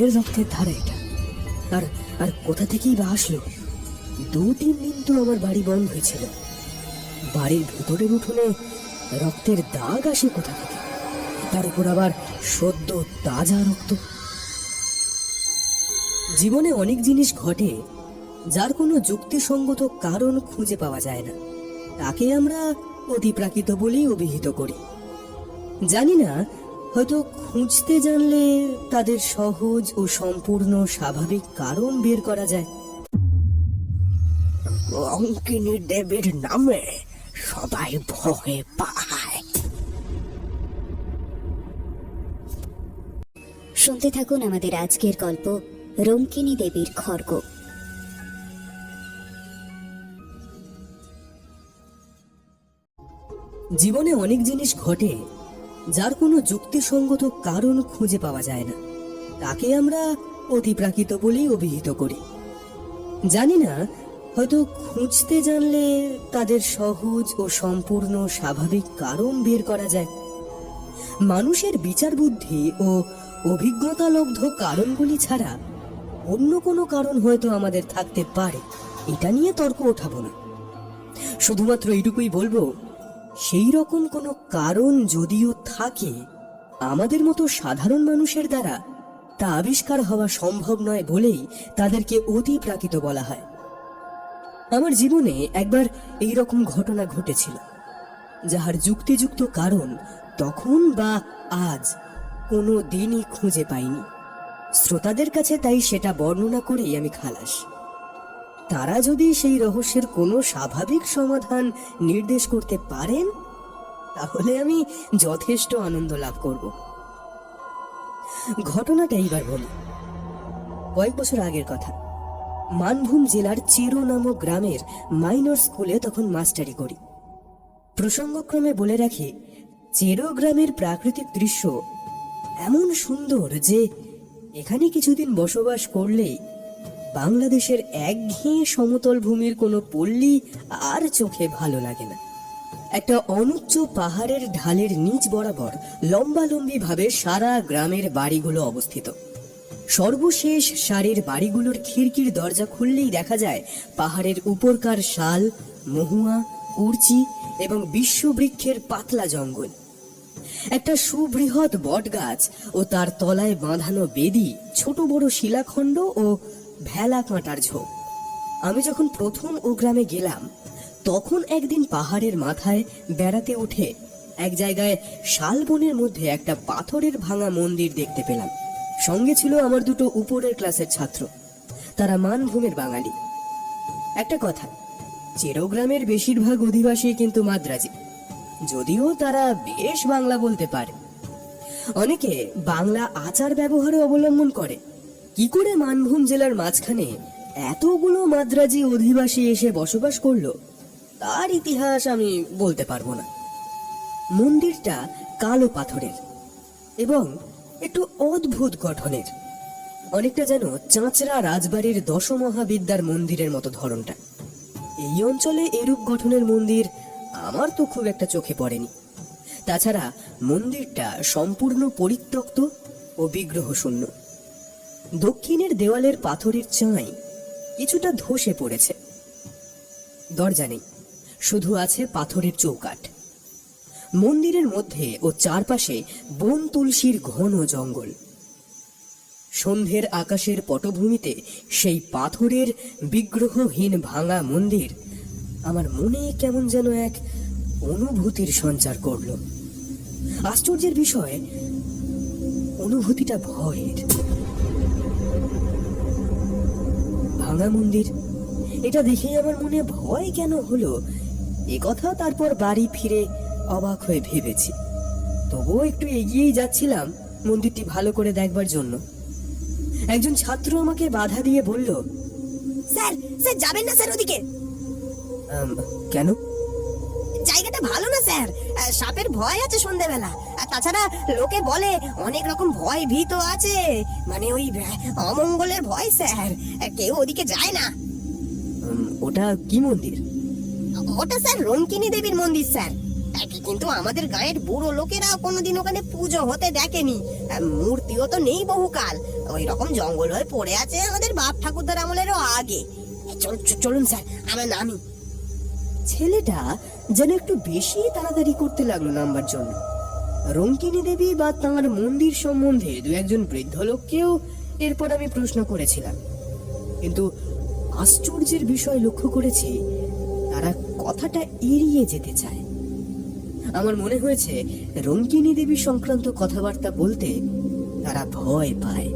কিসের রক্তের ধারা এটা। আর আর কোথা থেকেই বা আসলো? দু তিন দিন তো আমার বাড়ি বন্ধ হয়েছিল। বাড়ির ভেতরের উঠোনে রক্তের দাগ আসে কোথা থেকে? তার উপর আবার সদ্য তাজা রক্ত। জীবনে অনেক জিনিস ঘটে যার কোনো যুক্তিসঙ্গত কারণ খুঁজে পাওয়া যায় না। তাকে আমরা অতিপ্রাকৃত বলেই অভিহিত করি। জানি না হয়তো খুঁজতে জানলে তাদের সহজ ও সম্পূর্ণ স্বাভাবিক কারণ বের করা যায়। অঙ্কিনী দেবীর নামে সবাই ভয় পায় শুনতে থাকুন আমাদের আজকের গল্প রঙ্কিনী দেবীর খর্গ জীবনে অনেক জিনিস ঘটে যার কোনো যুক্তিসঙ্গত কারণ খুঁজে পাওয়া যায় না। তাকে আমরা অতিপ্রাকৃত বলেই অভিহিত করি। জানি না, হয়তো খুঁজতে জানলে তাদের সহজ ও সম্পূর্ণ স্বাভাবিক কারণ বের করা যায়। মানুষের বিচার বুদ্ধি ও অভিজ্ঞতালব্ধ কারণগুলি ছাড়া অন্য কোনো কারণ হয়তো আমাদের থাকতে পারে। এটা নিয়ে তর্ক ওঠাবো না। শুধুমাত্র এইটুকুই বলব সেই রকম কোনো কারণ যদিও থাকে, আমাদের মতো সাধারণ মানুষের দ্বারা তা আবিষ্কার হওয়া সম্ভব নয় বলেই তাদেরকে অতি প্রাকৃত বলা হয়। আমার জীবনে একবার এই রকম ঘটনা ঘটেছিল, যাহার যুক্তিযুক্ত কারণ তখন বা আজ কোনো দিনই খুঁজে পাইনি। শ্রোতাদের কাছে তাই সেটা বর্ণনা করেই আমি খালাস। তারা যদি সেই রহস্যের কোনো স্বাভাবিক সমাধান নির্দেশ করতে পারেন, তাহলে আমি যথেষ্ট আনন্দ লাভ করব। ঘটনাটা এইবার বলি। কয়েক বছর আগের কথা। মানভূম জেলার চেরো নামক গ্রামের মাইনর স্কুলে তখন মাস্টারি করি। প্রসঙ্গক্রমে বলে রাখি, চেরো গ্রামের প্রাকৃতিক দৃশ্য এমন সুন্দর যে, এখানে কিছুদিন বসবাস করলেই বাংলাদেশের একঘেয়ে সমতল ভূমির কোনো পল্লী আর চোখে ভালো লাগে না। একটা অনুচ্চ পাহাড়ের ঢালের নিচ বরাবর লম্বালম্বি ভাবে সারা গ্রামের বাড়িগুলো অবস্থিত। সর্বশেষ সারের বাড়িগুলোর খিড়কির দরজা খুললেই দেখা যায় পাহাড়ের উপরকার শাল, মহুয়া উর্চি এবং বিশ্ববৃক্ষের পাতলা জঙ্গল। একটা সুবৃহৎ বটগাছ ও তার তলায় বাঁধানো বেদি, ছোট বড় শিলাখণ্ড ও ভেলা কাঁটার ঝোপ। আমি যখন প্রথম ও গ্রামে গেলাম, তখন একদিন পাহাড়ের মাথায় বেড়াতে উঠে এক জায়গায় শালবনের মধ্যে একটা পাথরের ভাঙা মন্দির দেখতে পেলাম। সঙ্গে ছিল আমার দুটো উপরের ক্লাসের ছাত্র। তারা মানভূমের বাঙালি। একটা কথা, চেরোগ্রামের বেশিরভাগ অধিবাসী কিন্তু মাদ্রাজি। যদিও তারা বেশ বাংলা বলতে পারে। অনেকে বাংলা আচার ব্যবহারে অবলম্বন করে। কি করে মানভূম জেলার মাঝখানে এতগুলো মাদ্রাজি অধিবাসী এসে বসবাস করল, তার ইতিহাস আমি বলতে পারব না। মন্দিরটা কালো পাথরের এবং একটু অদ্ভুত গঠনের, অনেকটা যেন চাঁচরা রাজবাড়ির দশমহাবিদ্যার মন্দিরের মতো ধরনটা। এই অঞ্চলে এরূপ গঠনের মন্দির আমার তো খুব একটা চোখে পড়েনি। তাছাড়া মন্দিরটা সম্পূর্ণ পরিত্যক্ত ও বিগ্রহ শূন্য দক্ষিণের দেওয়ালের পাথরের চাঁই কিছুটা ধসে পড়েছে। দরজা নেই, শুধু আছে পাথরের চৌকাঠ। মন্দিরের মধ্যে ও চারপাশে বন তুলসীর ঘন জঙ্গল। সন্ধ্যের আকাশের পটভূমিতে সেই পাথরের বিগ্রহহীন ভাঙা মন্দির আমার মনে কেমন যেন এক অনুভূতির সঞ্চার করল। আশ্চর্যের বিষয়, অনুভূতিটা ভয়ের। ভাঙা মন্দির? এটা দেখে আমার মনে ভয় কেন হলো? এ কথা তারপর বাড়ি ফিরে অবাক হয়ে ভেবেছি। তবুও একটু এগিয়েই যাচ্ছিলাম মন্দিরটি ভালো করে দেখবার জন্য। একজন ছাত্র আমাকে বাধা দিয়ে বলল স্যার স্যার যাবেন না স্যার ওদিকে। কেন? ভালো না স্যার। সাপের ভয় আছে সন্ধেবেলা। আর তাছাড়া লোকে বলে অনেক রকম ভয় ভীত আছে। মানে ওই অমঙ্গলের ভয় স্যার। কেউ ওদিকে যায় না। ওটা কি মন্দির? ওটা স্যার রঙ্কিনী দেবীর মন্দির স্যার। কিন্তু আমাদের গায়ের বুড়ো লোকেরা কোনোদিন ওখানে পুজো হতে দেখেনি। মূর্তিও তো নেই বহুকাল। ওই রকম জঙ্গল হয়ে পড়ে আছে আমাদের বাপ ঠাকুরদার আমলেরও আগে। চল চলুন স্যার আমার নামি। ছেলেটা যেন একটু বেশি তাড়াতাড়ি করতে লাগল নাম্বার জন্য। রঙ্কিনী দেবী বা তাঁর মন্দির সম্বন্ধে দু একজন বৃদ্ধ লোককেও এরপর আমি প্রশ্ন করেছিলাম। কিন্তু আশ্চর্যের বিষয় লক্ষ্য করেছি, তারা কথাটা এড়িয়ে যেতে চায়। আমার মনে হয়েছে, রঙ্কিনী দেবী সংক্রান্ত কথাবার্তা বলতে তারা ভয় পায়।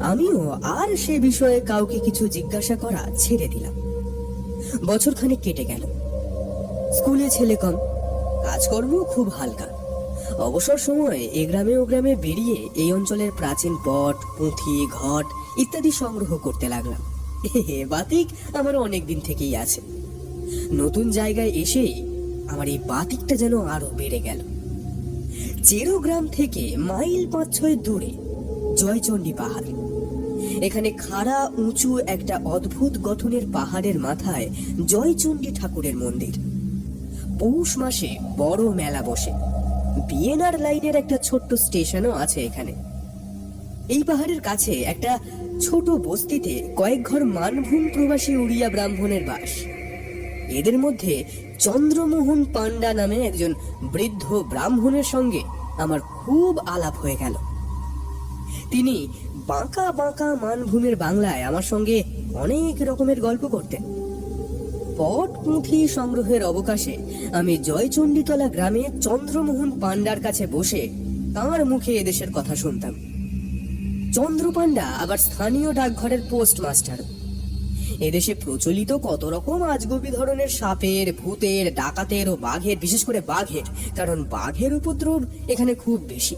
আমিও আর সে বিষয়ে কাউকে কিছু জিজ্ঞাসা করা ছেড়ে দিলাম। বছরখানেক কেটে গেল। স্কুলে ছেলে কম। কাজকর্ম খুব হালকা। অবসর সময়ে এ গ্রামে ও গ্রামে বেরিয়ে এই অঞ্চলের প্রাচীন পট, পুঁথি, ঘট ইত্যাদি সংগ্রহ করতে লাগলাম। বাতিক আমার অনেক দিন থেকেই আছে। নতুন জায়গায় এসে আমার এই বাতিকটা যেন আরও বেড়ে গেল। চেরো গ্রাম থেকে মাইল পাঁচ ছয় দূরে জয়চণ্ডী পাহাড়। এখানে খাড়া, উঁচু একটা অদ্ভুত গঠনের পাহাড়ের মাথায় জয়চণ্ডী ঠাকুরের মন্দির। পৌষ মাসে বড় মেলা বসে। বিএনআর লাইনের একটা ছোট্ট স্টেশনও আছে এখানে। এই পাহাড়ের কাছে একটা ছোট বস্তিতে কয়েক ঘর মানভূম প্রবাসী উড়িয়া ব্রাহ্মণের বাস। এদের মধ্যে চন্দ্রমোহন পান্ডা নামে একজন বৃদ্ধ ব্রাহ্মণের সঙ্গে আমার খুব আলাপ হয়ে গেল। তিনি বাঁকা বাঁকা মানভূমির বাংলায় আমার সঙ্গে অনেক রকমের গল্প করতেন। পট পুঁথি সংগ্রহের অবকাশে আমি জয়চণ্ডীতলা গ্রামে চন্দ্রমোহন পান্ডার কাছে বসে তাঁর মুখে এদেশের কথা শুনতাম। চন্দ্র পান্ডা আবার স্থানীয় ডাকঘরের পোস্টমাস্টার। এদেশে প্রচলিত কত রকম আজগবি ধরনের সাপের, ভূতের, ডাকাতের ও বাঘের, বিশেষ করে বাঘের, কারণ বাঘের উপদ্রব এখানে খুব বেশি।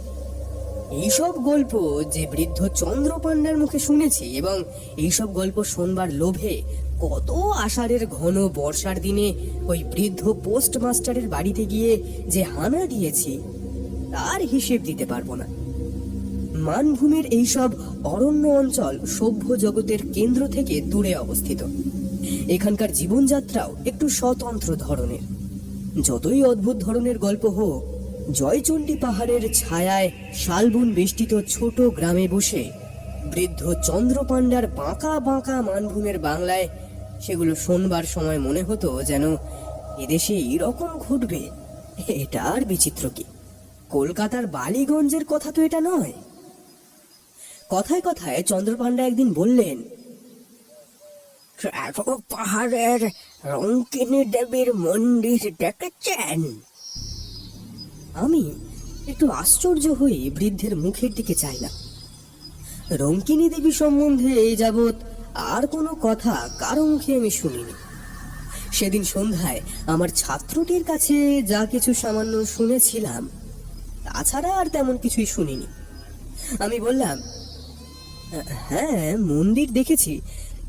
এইসব গল্প যে বৃদ্ধ চন্দ্র পান্ডার মুখে শুনেছি এবং এইসব গল্প শোনবার লোভে কত আষাঢ়ের ঘন বর্ষার দিনে ওই বৃদ্ধ পোস্ট মাস্টারের বাড়িতে গিয়ে যে হানা দিয়েছি, তার হিসেব দিতে পারব না। মানভূমির এইসব অরণ্য অঞ্চল সভ্য জগতের কেন্দ্র থেকে দূরে অবস্থিত। এখানকার জীবনযাত্রাও একটু স্বতন্ত্র ধরনের। যতই অদ্ভুত ধরনের গল্প হোক, জয়চণ্ডী পাহাড়ের ছায়ায় শালবন বেষ্টিত ছোট গ্রামে বসে বৃদ্ধ চন্দ্রপাণ্ডার বাঁকা বাঁকা মানভূমের বাংলায় সেগুলো শোনবার সময় মনে হতো যেন এদেশে এরকম ঘটবে। এটা আর বিচিত্র কি? কলকাতার বালিগঞ্জের কথা তো এটা নয়। কথায় কথায় চন্দ্রপাণ্ডা একদিন বললেন পাহাড়ের রঙ্কিনী দেবীর মন্দির দেখেছেন? আমি একটু আশ্চর্য হয়ে বৃদ্ধের মুখের দিকে চাইলাম। রঙ্কিনী দেবী সম্বন্ধে এই যাবৎ আর কোনো কথা কারও মুখে আমি শুনিনি। সেদিন সন্ধ্যায় আমার ছাত্রটির কাছে যা কিছু সামান্য শুনেছিলাম তাছাড়া আর তেমন কিছুই শুনিনি। আমি বললাম হ্যাঁ মন্দির দেখেছি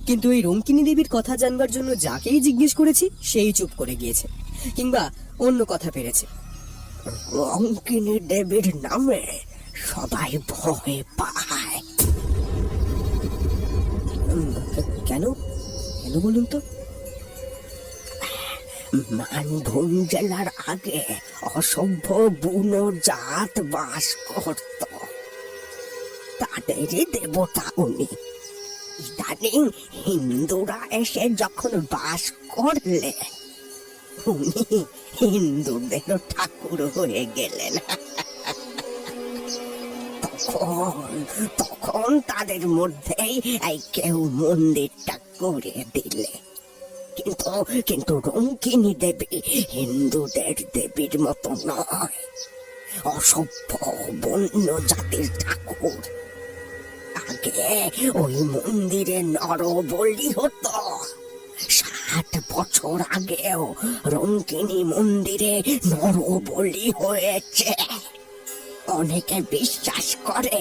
কিন্তু এই রঙ্কিনী দেবীর কথা জানবার জন্য যাকেই জিজ্ঞেস করেছি সেই চুপ করে গিয়েছে কিংবা অন্য কথা পেরেছে। রঙ্কিনী দেবীর নামে সবাই ভয় উম, কেন? কেন বলুন তো? জেলার আগে অসভ্য বুনো জাত বাস করত। তাদেরই দেবতা উনি। ইদানিং হিন্দুরা এসে যখন বাস করলে, উনি হিন্দুদের ঠাকুর হয়ে গেলেন। তখন তখন তাদের মধ্যেই এই কেউ মন্দিরটা করে দিলে। কিন্তু কিন্তু রঙ্কিনী দেবী হিন্দুদের দেবীর মতো নয়। অসভ্য বন্য জাতির ঠাকুর। আগে ওই মন্দিরে নর বলি হতো। ষাট বছর আগেও রঙ্কিনী মন্দিরে নর বলি হয়েছে। অনেকে বিশ্বাস করে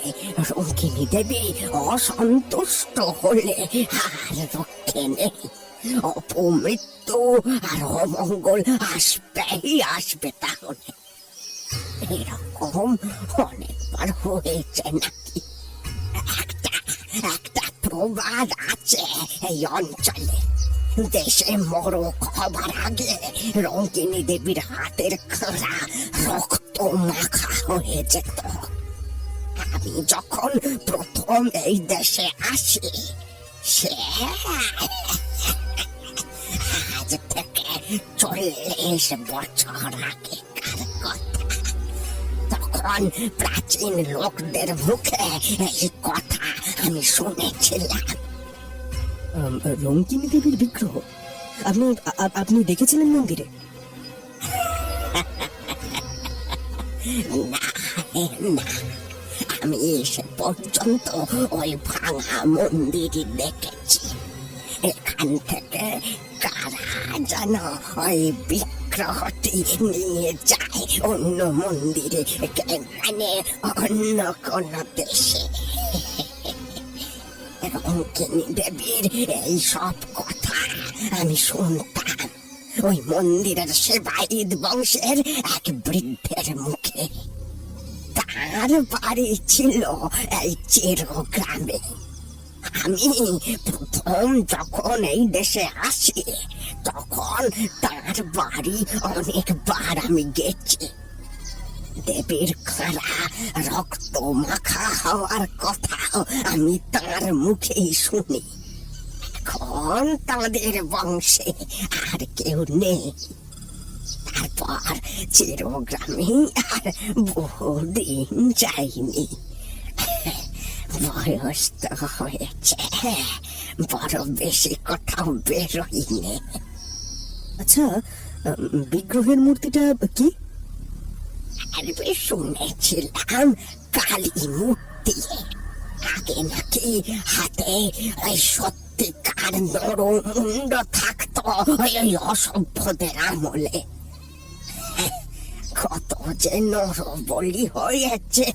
রঙ্কিনী দেবী অসন্তুষ্ট হলে আর রক্ষে নেই। অপমৃত্যু আর অমঙ্গল আসবেই আসবে তাহলে। এরকম অনেকবার হয়েছে নাকি? একটা একটা প্রবাদ আছে এই অঞ্চলে। দেশে মরক হবার আগে রঙ্কিনী দেবীর হাতের খাড়া রক্ত মাখা হয়ে যেত। আমি যখন প্রথম এই দেশে আসি, সে আজ থেকে চল্লিশ বছর আগে তখন প্রাচীন লোকদের মুখে এই কথা আমি শুনেছিলাম। রঙ্কিনী দেবীর বিগ্রহ। আপনি আপনি দেখেছিলেন মন্দিরে? আমি সে পর্যন্ত ওই ভাঙা মন্দিরই দেখেছি। এখান থেকে কারা যেন ওই বিগ্রহটি নিয়ে যায় অন্য মন্দিরে মানে অন্য কোন দেশে। রঙ্কিনী দেবীর এই সব কথা আমি শুনতাম। ওই মন্দিরের সেবাইদ বংশের এক বৃদ্ধের মুখে। তার বাড়ি ছিল এই চেরো গ্রামে আমি প্রথম যখন এই দেশে আসি, তখন তার বাড়ি অনেকবার আমি গেছি। দেবীর খাড়া, রক্ত মাখা হওয়ার কথাও আমি তার মুখেই শুনি। এখন তাদের বংশে আর কেউ নেই। তারপর চিরগ্রামে আর বহুদিন যাইনি বয়স তো হয়েছে, বড় বেশি কোথাও বেরোইনি আচ্ছা বিগ্রহের মূর্তিটা কি? শুনেছিলাম কালী মূর্তি। আগে নাকি হাতে সত্যিকার অসভ্যদের আমলে। কত যে নর বলি হয়েছে,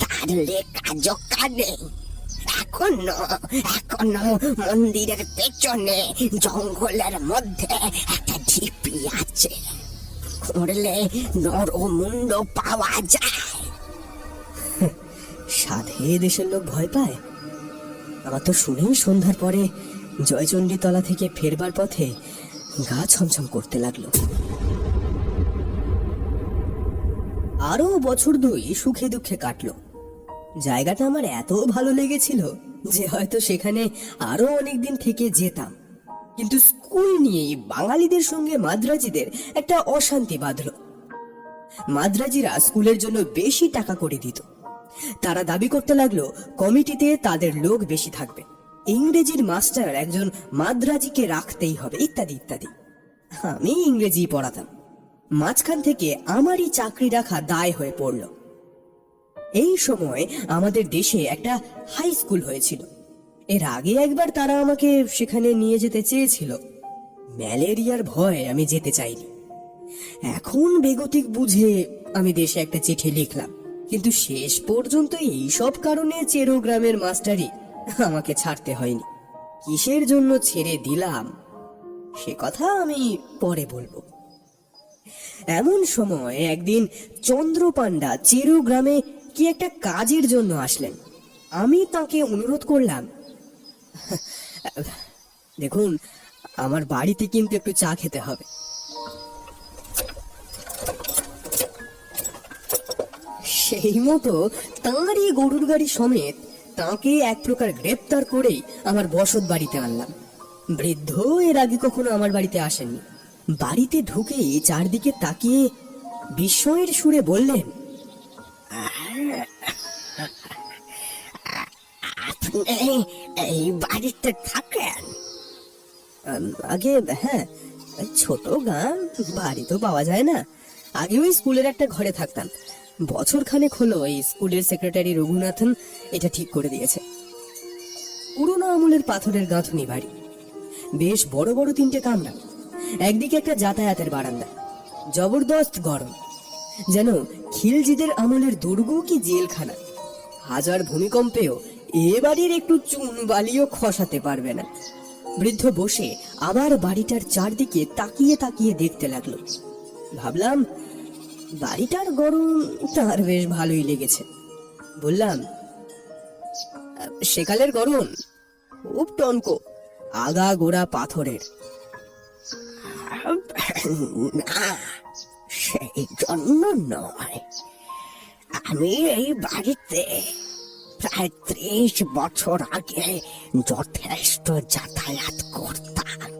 তার লেখা জোকা নেই। এখনও এখনও মন্দিরের পেছনে জঙ্গলের মধ্যে একটা ঢিপি আছে। খুঁড়লে নরমুন্ড পাওয়া যায়। সাধে দেশের লোক ভয় পায়। আমার তো শুনেই সন্ধ্যার পরে জয়চণ্ডীতলা থেকে ফেরবার পথে গা ছমছম করতে লাগল। আরও বছর দুই সুখে দুঃখে কাটলো। জায়গাটা আমার এত ভালো লেগেছিল যে হয়তো সেখানে আরও অনেকদিন থেকে যেতাম। কিন্তু স্কুল নিয়েই বাঙালিদের সঙ্গে মাদ্রাজিদের একটা অশান্তি বাঁধলো। মাদ্রাজিরা স্কুলের জন্য বেশি টাকা করে দিত। তারা দাবি করতে লাগল, কমিটিতে তাদের লোক বেশি থাকবে। ইংরেজির মাস্টার একজন মাদ্রাজিকে রাখতেই হবে, ইত্যাদি ইত্যাদি। আমি ইংরেজি পড়াতাম। মাঝখান থেকে আমারই চাকরি রাখা দায় হয়ে পড়ল। এই সময় আমাদের দেশে একটা হাই স্কুল হয়েছিল। এর আগে একবার তারা আমাকে সেখানে নিয়ে যেতে চেয়েছিল। ম্যালেরিয়ার ভয় আমি যেতে চাইনি। এখন বেগতিক বুঝে আমি দেশে একটা চিঠি লিখলাম। কিন্তু শেষ পর্যন্ত এই সব কারণে চেরো গ্রামের মাস্টারই আমাকে ছাড়তে হয়নি। কিসের জন্য ছেড়ে দিলাম, সে কথা আমি পরে বলব। এমন সময় একদিন চন্দ্রপান্ডা চেরু গ্রামে কি একটা কাজের জন্য আসলেন। আমি তাকে অনুরোধ করলাম, দেখুন আমার বাড়িতে কিন্তু একটু চা খেতে হবে। সেই মতো তাঁরই গরুর গাড়ি সমেত তাকে এক প্রকার গ্রেপ্তার করেই আমার বসত বাড়িতে আনলাম। বৃদ্ধ এর আগে কখনো আমার বাড়িতে আসেনি বাড়িতে ঢুকেই চারদিকে তাকিয়ে বিস্ময়ের সুরে বললেন এই বাড়িতে থাকেন? আগে হ্যাঁ ছোট গান বাড়ি তো পাওয়া যায় না। আগে ওই স্কুলের একটা ঘরে থাকতাম। বছর খানেক হলো এই স্কুলের সেক্রেটারি রঘুনাথন এটা ঠিক করে দিয়েছে। পুরোনো আমলের পাথরের গাঁথনি বাড়ি বেশ বড় বড় তিনটে কামরা। একদিকে একটা যাতায়াতের বারান্দা। জবরদস্ত গরম। যেন খিলজিদের আমলের দুর্গ কি জেলখানা। হাজার ভূমিকম্পেও এ বাড়ির একটু চুন বালিও খসাতে পারবে না। বৃদ্ধ বসে আবার বাড়িটার চারদিকে তাকিয়ে তাকিয়ে দেখতে লাগল। ভাবলাম, বাড়িটার গরম তার বেশ ভালোই লেগেছে। বললাম, সেকালের গরম খুব টনকো আগা গোড়া পাথরের সেই জন্য নয়। আমি এই বাড়িতে প্রায় ত্রিশ বছর আগে যথেষ্ট যাতায়াত করতাম।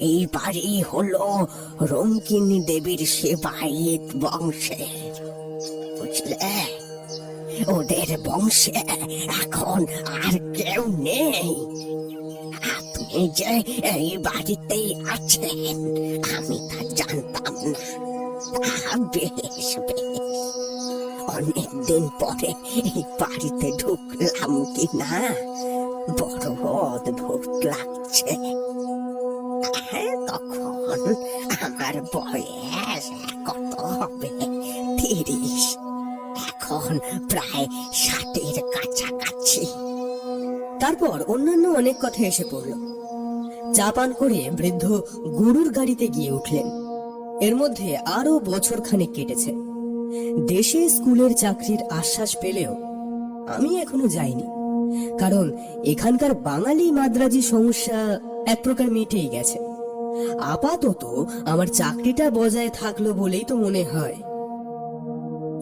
এই বাড়ি হলো রঙ্কিনী দেবীর সেবায়িত বংশের বুঝলে? ওদের বংশে এখন আর কেউ নেই। আপনি যে এই বাড়িতেই আছেন, আমি তা জানতাম না। বেশ বেশ। অনেকদিন পরে এই বাড়িতে ঢুকলাম কি না? বড় অদ্ভুত লাগছে। হ্যাঁ, তখন আমার বয়স কত হবে? তিরিশ। এখন প্রায় ষাটের কাছাকাছি। তারপর অন্যান্য অনেক কথা এসে পড়ল। চা পান করে বৃদ্ধ গরুর গাড়িতে গিয়ে উঠলেন। এর মধ্যে আরও বছর খানেক কেটেছে। দেশে স্কুলের চাকরির আশ্বাস পেলেও আমি এখনও যাইনি। কারণ এখানকার বাঙালি মাদ্রাজি সমস্যা এক প্রকার মিটেই গেছে। আপাতত আমার চাকরিটা বজায় থাকল বলেই তো মনে হয়।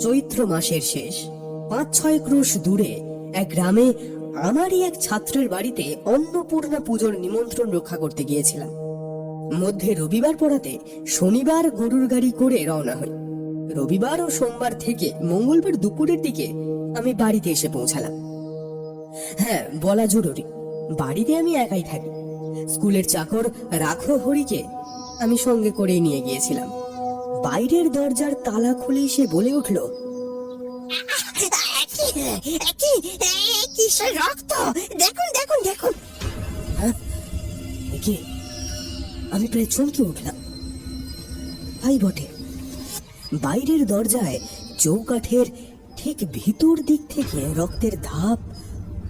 চৈত্র মাসের শেষ পাঁচ ছয় ক্রোশ দূরে এক গ্রামে আমারই এক ছাত্রের বাড়িতে অন্নপূর্ণা পুজোর নিমন্ত্রণ রক্ষা করতে গিয়েছিলাম। মধ্যে রবিবার পড়াতে শনিবার গরুর গাড়ি করে রওনা হই। রবিবার ও সোমবার থেকে মঙ্গলবার দুপুরের দিকে আমি বাড়িতে এসে পৌঁছালাম। হ্যাঁ বলা জরুরি বাড়িতে আমি একাই থাকি। স্কুলের চাকর রাখো হরিকে আমি সঙ্গে করে নিয়ে গিয়েছিলাম। বাইরের দরজার তালা খুলে সে বলে উঠল রক্ত? দেখুন দেখুন দেখুন। আমি প্রায় চমকে উঠলাম। ভাই বটে। বাইরের দরজায় চৌকাঠের ঠিক ভিতর দিক থেকে রক্তের ধাপ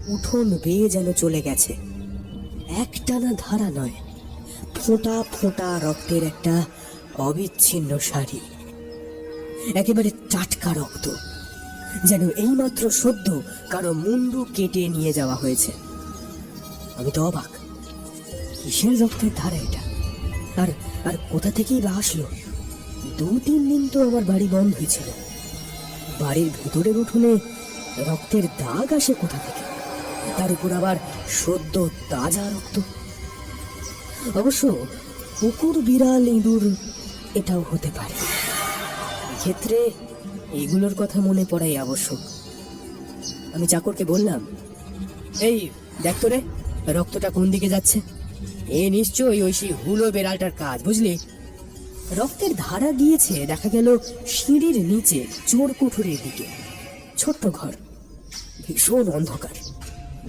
উঠোন বেয়ে যেন চলে গেছে। একটানা ধারা নয়, ফোঁটা ফোঁটা রক্তের একটা অবিচ্ছিন্ন শাড়ি একেবারে টাটকা রক্ত, যেন এইমাত্র সদ্য কারও মুন্ডু কেটে নিয়ে যাওয়া হয়েছে। আমি তো অবাক, কিসের রক্তের ধারা এটা? আর আর কোথা থেকেই বা আসলো? দু তিন দিন তো আমার বাড়ি বন্ধ হয়েছিল। বাড়ির ভেতরের উঠোনে রক্তের দাগ আসে কোথা থেকে? তার উপর আবার সদ্য তাজা রক্ত। অবশ্য কুকুর বিড়াল, ইঁদুর, এটাও হতে পারে। ক্ষেত্রে এগুলোর কথা মনে পড়াই আবশ্যক। আমি চাকরকে বললাম, এই, দেখ তো রে, রক্তটা কোন দিকে যাচ্ছে? এ নিশ্চয়ই ওই সেই হুলো বেড়ালটার কাজ, বুঝলি? রক্তের ধারা গিয়েছে, দেখা গেল সিঁড়ির নিচে, চোর কুঠুরির দিকে। ছোট্ট ঘর, ভীষণ অন্ধকার।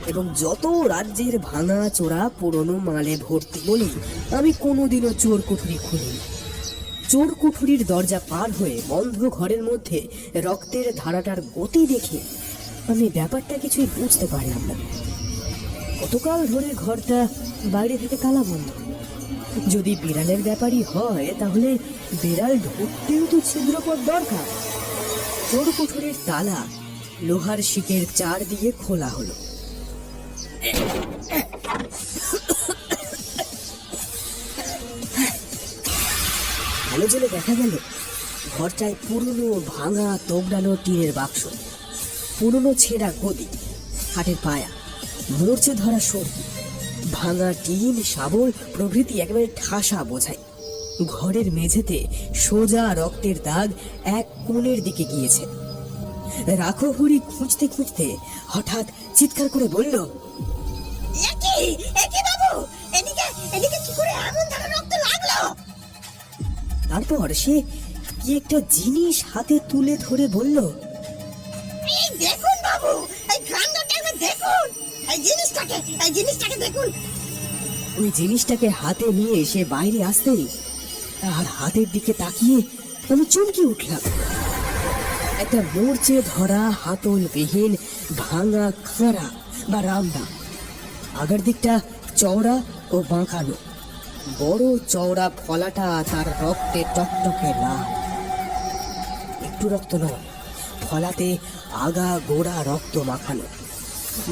এবং যত রাজ্যের ভাঙা চোরা পুরনো মালে ভর্তি বলি, আমি কোনোদিনও চোর কুঠুরি খুলিনি। চোর কুঠুরির দরজা পার হয়ে বন্ধ ঘরের মধ্যে রক্তের ধারাটার গতি দেখে আমি ব্যাপারটা কিছুই বুঝতে পারলাম না। গতকাল ধরে ঘরটা বাইরে থেকে তালা বন্ধ যদি বিড়ালের ব্যাপারই হয়, তাহলে বিড়াল ঢুকতেও তো ছিদ্রপথ দরকার। চোর কুঠুরির তালা লোহার শিকের চার দিয়ে খোলা হলো। ভালো জেলে দেখা গেল, ঘরটায় পুরনো ভাঙা তোবড়ানো টিনের বাক্স, পুরনো ছেঁড়া গদি, হাটের পায়া মরচে ধরা সর্দি ভাঙা টিন, শাবল প্রভৃতি একেবারে ঠাসা বোঝায়। ঘরের মেঝেতে সোজা রক্তের দাগ এক কোণের দিকে গিয়েছে। রাখো হুড়ি খুঁজতে খুঁজতে হঠাৎ চিৎকার করে বলল তারপর সে কি একটা জিনিস হাতে তুলে ধরে বলল দেখুন বাবু, এই দেখুন। ওই জিনিসটাকে হাতে নিয়ে সে বাইরে আসতেই তার হাতের দিকে তাকিয়ে আমি চমকে উঠলাম। একটা মরচে ধরা হাতল বিহীন ভাঙা খাঁড়া বা রামদা। আগের দিকটা চওড়া ও বাঁকানো। বড় চওড়া ফলাটা তার রক্তে টকটকে লাল একটু রক্ত নয়, ফলাতে আগা গোড়া রক্ত মাখানো।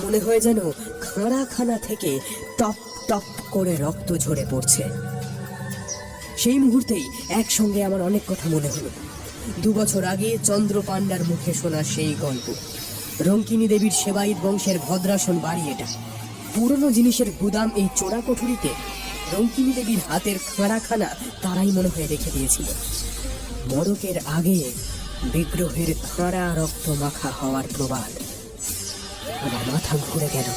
মনে হয় যেন খাঁড়া খানা থেকে টপ টপ করে রক্ত ঝরে পড়ছে। সেই মুহূর্তেই একসঙ্গে আমার অনেক কথা মনে হলো। দু বছর আগে চন্দ্র পাণ্ডার মুখে শোনা সেই গল্প। রঙ্কিনী দেবীর সেবায়িত বংশের ভদ্রাসন বাড়ি এটা। পুরনো জিনিসের গুদাম এই চোরা কোঠরিতে রঙ্কিনী দেবীর হাতের খাঁড়াখানা তারাই মনে হয়ে রেখে দিয়েছিল। মরকের আগে বিগ্রহের খাঁড়া রক্ত মাখা হওয়ার প্রবাদ আমার মাথা ঘুরে গেল।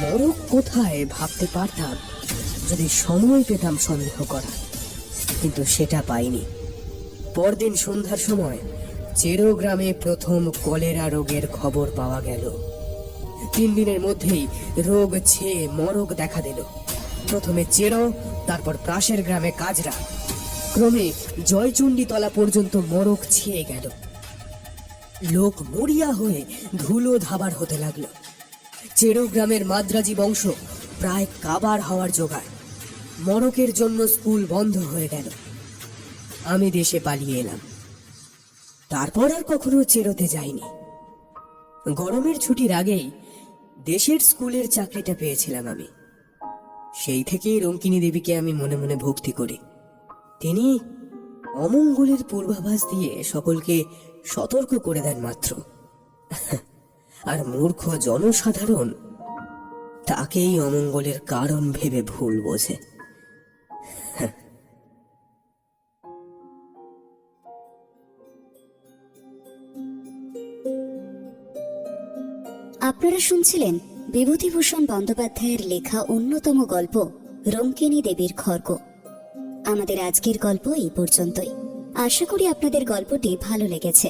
মরক কোথায় ভাবতে পারতাম যদি সময় পেতাম সন্দেহ করা, কিন্তু সেটা পাইনি। পরদিন সন্ধ্যার সময় চেরো গ্রামে প্রথম কলেরা রোগের খবর পাওয়া গেল। তিন দিনের মধ্যেই রোগ ছেয়ে মরক দেখা দিল। প্রথমে চেরো, তারপর প্রাসের গ্রামে কাজরা। ক্রমে জয়চণ্ডী তলা পর্যন্ত মরক ছেয়ে গেল। লোক মরিয়া হয়ে ধুলো ধাবার হতে লাগল। চেরো গ্রামের মাদ্রাজি বংশ প্রায় কাবার হওয়ার জোগাড়। মরকের জন্য স্কুল বন্ধ হয়ে গেল। আমি দেশে পালিয়ে এলাম। তারপর আর কখনো চেরোতে যাইনি। গরমের ছুটির আগেই দেশের স্কুলের চাকরিটা পেয়েছিলাম আমি। সেই থেকেই রঙ্কিনী দেবীকে আমি মনে মনে ভক্তি করি। তিনি অমঙ্গলের পূর্বাভাস দিয়ে সকলকে সতর্ক করে দেন মাত্র। আর মূর্খ জনসাধারণ তাকেই অমঙ্গলের কারণ ভেবে ভুল বোঝে। আপনারা শুনছিলেন বিভূতিভূষণ বন্দ্যোপাধ্যায়ের লেখা অন্যতম গল্প রঙ্কিনী দেবীর খর্গ। আমাদের আজকের গল্প এই পর্যন্তই। আশা করি আপনাদের গল্পটি ভালো লেগেছে।